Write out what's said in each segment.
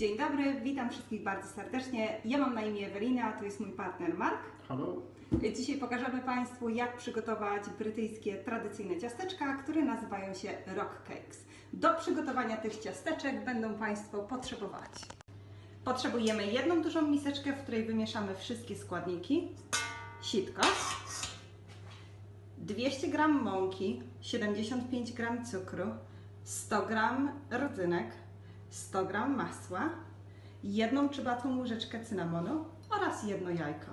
Dzień dobry, witam wszystkich bardzo serdecznie. Ja mam na imię Ewelina, to jest mój partner Mark. Hello. Dzisiaj pokażemy Państwu, jak przygotować brytyjskie tradycyjne ciasteczka, które nazywają się rock cakes. Do przygotowania tych ciasteczek będą Państwo potrzebować. Potrzebujemy jedną dużą miseczkę, w której wymieszamy wszystkie składniki, sitko, 200 g mąki, 75 g cukru, 100 g rodzynek, 100 g masła, jedną trzybatą łyżeczkę cynamonu oraz jedno jajko.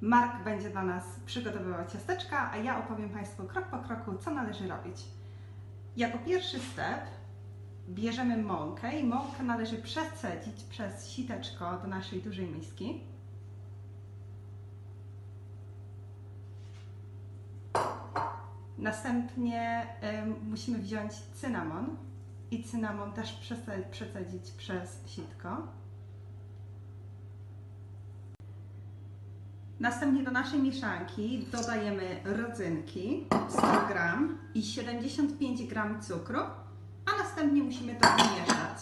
Mark będzie dla nas przygotowywał ciasteczka, a ja opowiem Państwu krok po kroku, co należy robić. Jako pierwszy step bierzemy mąkę i mąkę należy przecedzić przez siteczko do naszej dużej miski. Następnie ym, musimy wziąć cynamon i cynamon też przecedzić przez sitko. Następnie do naszej mieszanki dodajemy rodzynki 100 g i 75 g cukru, a następnie musimy to wymieszać.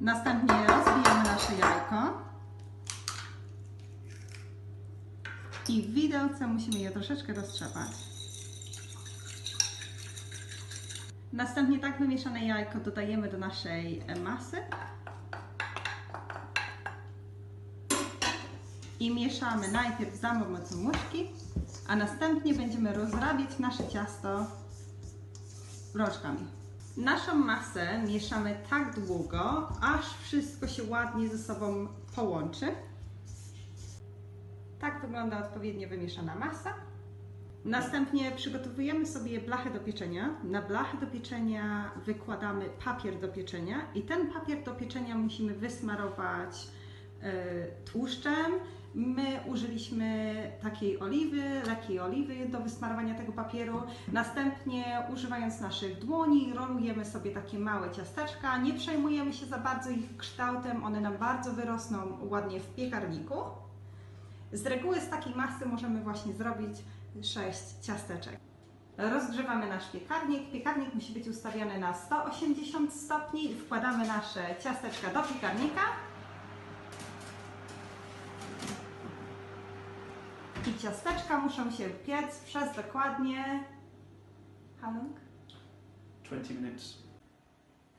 Następnie rozbijamy nasze jajko i w widełce musimy je troszeczkę roztrzepać. Następnie tak wymieszane jajko dodajemy do naszej e, masy i mieszamy najpierw za pomocą łyżki, a następnie będziemy rozrabiać nasze ciasto rączkami. Naszą masę mieszamy tak długo, aż wszystko się ładnie ze sobą połączy. Tak wygląda odpowiednio wymieszana masa. Następnie przygotowujemy sobie blachę do pieczenia. Na blachę do pieczenia wykładamy papier do pieczenia i ten papier do pieczenia musimy wysmarować e, tłuszczem. My użyliśmy takiej oliwy, lekkiej oliwy do wysmarowania tego papieru. Następnie używając naszych dłoni rolujemy sobie takie małe ciasteczka. Nie przejmujemy się za bardzo ich kształtem, one nam bardzo wyrosną ładnie w piekarniku. Z reguły z takiej masy możemy właśnie zrobić 6 ciasteczek. Rozgrzewamy nasz piekarnik. Piekarnik musi być ustawiony na 180 stopni. Wkładamy nasze ciasteczka do piekarnika. I ciasteczka muszą się piec przez dokładnie. How long? 20 minutes.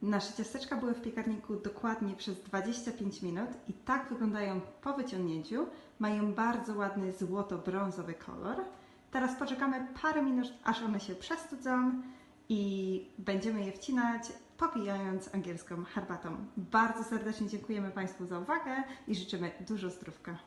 Nasze ciasteczka były w piekarniku dokładnie przez 25 minut i tak wyglądają po wyciągnięciu. Mają bardzo ładny złoto-brązowy kolor. Teraz poczekamy parę minut, aż one się przestudzą i będziemy je wcinać, popijając angielską herbatą. Bardzo serdecznie dziękujemy Państwu za uwagę i życzymy dużo zdrówka.